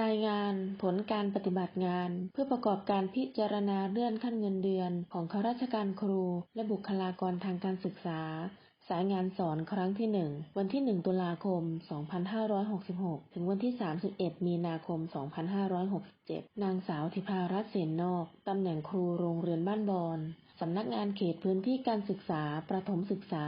รายงานผลการปฏิบัติงาน เพื่อประกอบการพิจารณาเลื่อนขั้นเงินเดือน ของข้าราชการครู และบุคลากรทางการศึกษา สายงานสอนครั้งที่ 1 วันที่ 1 ตุลาคม 2566 ถึงวันที่ 31 มีนาคม 2567 นางสาวธิภารัตน์เสนนอก ตำแหน่งครูโรงเรียนบ้านบอนสำนักงานเขตพื้นที่การศึกษาประถมศึกษา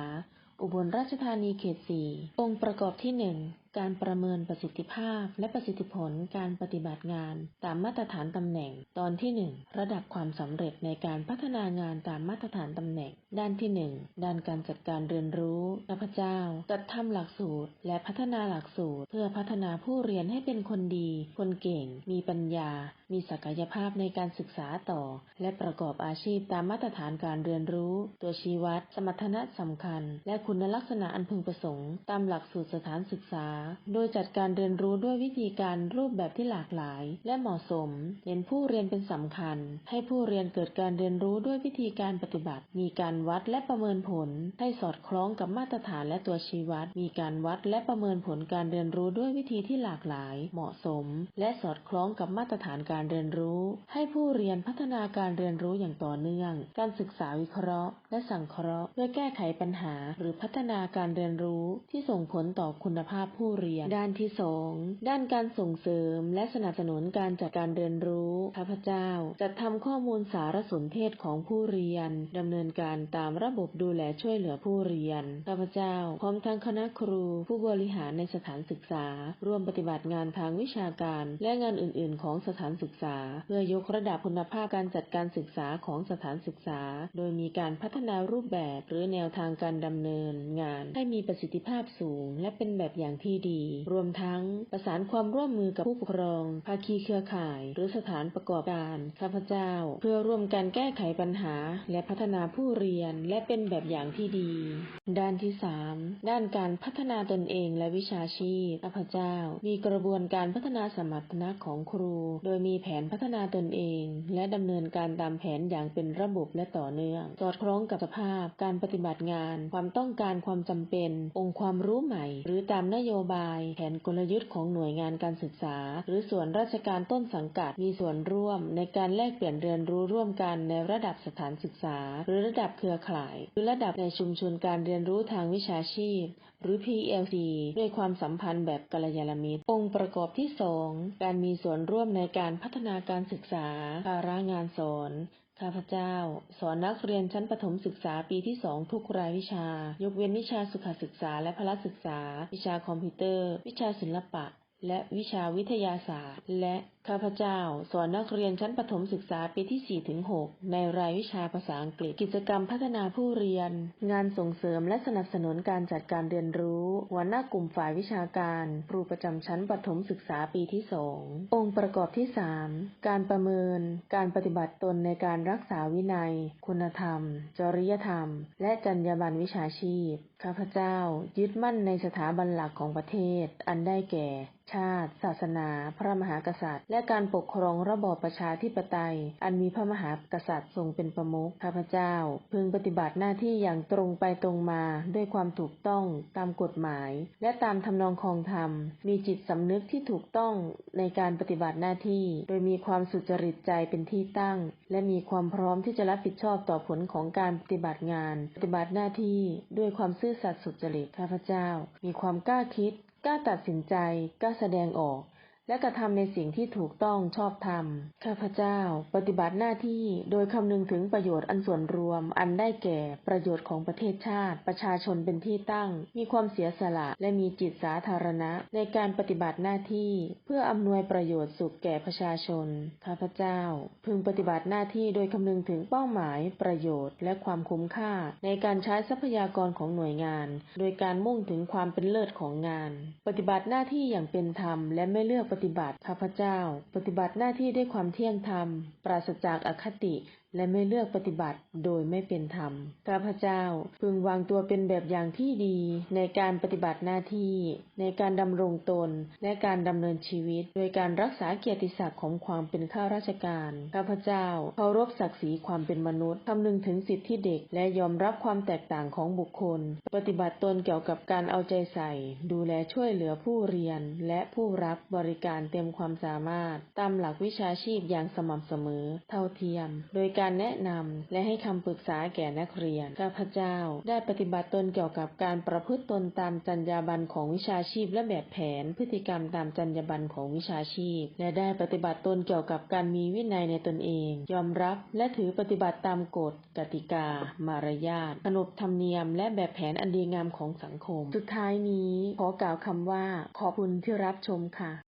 อุบลราชธานีเขต 4 องค์ประกอบที่ 1 การประเมินประสิทธิภาพ และประสิทธิผลการปฏิบัติงาน ตามมาตรฐานตำแหน่ง ตอนที่ 1 ระดับความสำเร็จในการพัฒนางานตามมาตรฐานตำแหน่ง ด้านที่ 1 ด้านการจัดการเรียนรู้ข้าพเจ้า จัดทำหลักสูตร และพัฒนาหลักสูตร เพื่อพัฒนาผู้เรียนให้เป็นคนดี คนเก่ง มีปัญญา มีศักยภาพในการศึกษาต่อ และประกอบอาชีพตามมาตรฐานการเรียนรู้ ตัวชี้วัด สมรรถนะสำคัญ และคุณลักษณะอันพึงประสงค์ ตามหลักสูตรสถานศึกษาโดยจัดการเรียนรู้ด้วยวิธีการรูปแบบที่หลากหลาย และเหมาะสมเน้นผู้เรียนเป็นสำคัญ ให้ผู้เรียนเกิดการเรียนรู้ด้วยวิธีการปฏิบัติ มีการวัดและประเมินผล ให้สอดคล้องกับมาตรฐานและตัวชี้วัด มีการวัดและประเมินผลการเรียนรู้ด้วยวิธีที่หลากหลาย เหมาะสม และสอดคล้องกับมาตรฐานการเรียนรู้ ให้ผู้เรียนพัฒนาการเรียนรู้อย่างต่อเนื่อง การศึกษาวิเคราะห์ และสังเคราะห์ เพื่อแก้ไขปัญหา หรือพัฒนาการเรียนรู้ที่ส่งผลต่อคุณภาพผูู้้เรียน ด้านที่2ด้านการส่งเสริม และสนับสนุนการจัดการเรียนรู้ข้าพเจ้าจัดทำข้อมูลสารสนเทศของผู้เรียนดำเนินการตามระบบดูแลช่วยเหลือผู้เรียนข้าพเจ้า พร้อมทั้งคณะครู ผู้บริหารในสถานศึกษา ร่วมปฏิบัติงานทางวิชาการ และงานอื่น ๆ ของสถานศึกษา เพื่อยกระดับคุณภาพการจัดการศึกษาของสถานศึกษา โดยมีการพัฒนารูปแบบหรือแนวทางการดำเนินงานให้มีประสิทธิภาพสูง และเป็นแบบอย่างที่ดี รวมทั้งประสานความร่วมมือกับผู้ปกครอง ภาคีเครือข่าย หรือสถานประกอบการข้าพเจ้า เพื่อร่วมกันแก้ไขปัญหา และพัฒนาผู้เรียนและเป็นแบบอย่างที่ดี ด้านที่ 3 ด้านการพัฒนาตนเองและวิชาชีพข้าพเจ้า มีกระบวนการพัฒนาสมรรถนะของครู โดยมีแผนพัฒนาตนเอง และดำเนินการตามแผนอย่างเป็นระบบและต่อเนื่อง สอดคล้องกับสภาพ การปฏิบัติงาน ความต้องการความจำเป็น องค์ความรู้ใหม่ หรือตามนโยบาย แผนกลยุทธ์ของหน่วยงานการศึกษา หรือส่วนราชการต้นสังกัดมีส่วนร่วม ในการแลกเปลี่ยนเรียนรู้ร่วมกันในระดับสถานศึกษา หรือระดับเครือข่าย หรือระดับในชุมชนการเรียนรู้ทางวิชาชีพ หรือ PLC ด้วยความสัมพันธ์แบบกัลยาณมิตร องค์ประกอบที่ 2 การมีส่วนร่วมในการพัฒนาการศึกษาภาระงานสอน ข้าพเจ้า สอนนักเรียนชั้นประถมศึกษาปีที่สองทุกรายวิชา ยกเว้นวิชาสุขศึกษาและพละศึกษา วิชาคอมพิวเตอร์ วิชาศิลปะ และวิชาวิทยาศาสตร์ และ ข้าพเจ้า สอนนักเรียนชั้นประถมศึกษาปีที่ 4 ถึง 6 ในรายวิชาภาษาอังกฤษ กิจกรรมพัฒนาผู้เรียน งานส่งเสริมและสนับสนุนการจัดการเรียนรู้ หัวหน้ากลุ่มฝ่ายวิชาการ ครูประจำชั้นประถมศึกษาปีที่ 2 องค์ประกอบที่ 3 การประเมิน การปฏิบัติตนในการรักษาวินัย คุณธรรม จริยธรรม และจรรยาบรรณวิชาชีพ ข้าพเจ้า ยึดมั่นในสถาบันหลักของประเทศ อันได้แก่ ชาติ ศาสนา พระมหากษัตริย์และและการปกครองระบอบประชาธิปไตย อันมีพระมหากษัตริย์ทรงเป็นประมุขข้าพเจ้า พึงปฏิบัติหน้าที่อย่างตรงไปตรงมาด้วยความถูกต้องตามกฎหมาย และตามทำนองคองธรรม มีจิตสำนึกที่ถูกต้องในการปฏิบัติหน้าที่ โดยมีความสุจริตใจเป็นที่ตั้ง และมีความพร้อมที่จะรับผิดชอบต่อผลของการปฏิบัติงาน ปฏิบัติหน้าที่ด้วยความซื่อสัตย์สุจริตข้าพเจ้า มีความกล้าคิด กล้าตัดสินใจ กล้าแสดงออก และกระทำในสิ่งที่ถูกต้องชอบธรรม ข้าพเจ้า ปฏิบัติหน้าที่โดยคำนึงถึงประโยชน์อันส่วนรวม อันได้แก่ประโยชน์ของประเทศชาติ ประชาชนเป็นที่ตั้ง มีความเสียสละ และมีจิตสาธารณะ ในการปฏิบัติหน้าที่ เพื่ออำนวยประโยชน์สุขแก่ประชาชน ข้าพเจ้า พึงปฏิบัติหน้าที่โดยคำนึงถึงเป้าหมาย ประโยชน์ และความคุ้มค่า ในการใช้ทรัพยากรของหน่วยงาน โดยการมุ่งถึงความเป็นเลิศของงาน ปฏิบัติหน้าที่อย่างเป็นธรรม และไม่เลือกปฏิบัติข้าพเจ้า ปฏิบัติหน้าที่ด้วยความเที่ยงธรรม ปราศจากอคติและไม่เลือกปฏิบัติโดยไม่เป็นธรรม ข้าพเจ้าพึงวางตัวเป็นแบบอย่างที่ดี ในการปฏิบัติหน้าที่ ในการดำรงตน และการดำเนินชีวิต โดยการรักษาเกียรติศักดิ์ของความเป็นข้าราชการ ข้าพเจ้าเคารพศักดิ์ศรีความเป็นมนุษย์คำนึงถึงสิทธิเด็ก และยอมรับความแตกต่างของบุคคล ปฏิบัติตนเกี่ยวกับการเอาใจใส่ ดูแลช่วยเหลือผู้เรียน และผู้รับบริการเต็มความสามารถ ตามหลักวิชาชีพอย่างสม่ำเสมอ เท่าเทียม โดยการแนะนำและให้คำปรึกษาแก่นักเรียน ข้าพเจ้า ได้ปฏิบัติตนเกี่ยวกับการประพฤติตนตามจรรยาบรรณของวิชาชีพและแบบแผน พฤติกรรมตามจรรยาบรรณของวิชาชีพ และได้ปฏิบัติตนเกี่ยวกับการมีวินัยในตนเอง ยอมรับและถือปฏิบัติตามกฎกติกา มารยาทขนบธรรมเนียม และแบบแผนอันดีงามของสังคม สุดท้ายนี้ขอกล่าวคำว่า ขอบคุณที่รับชมค่ะ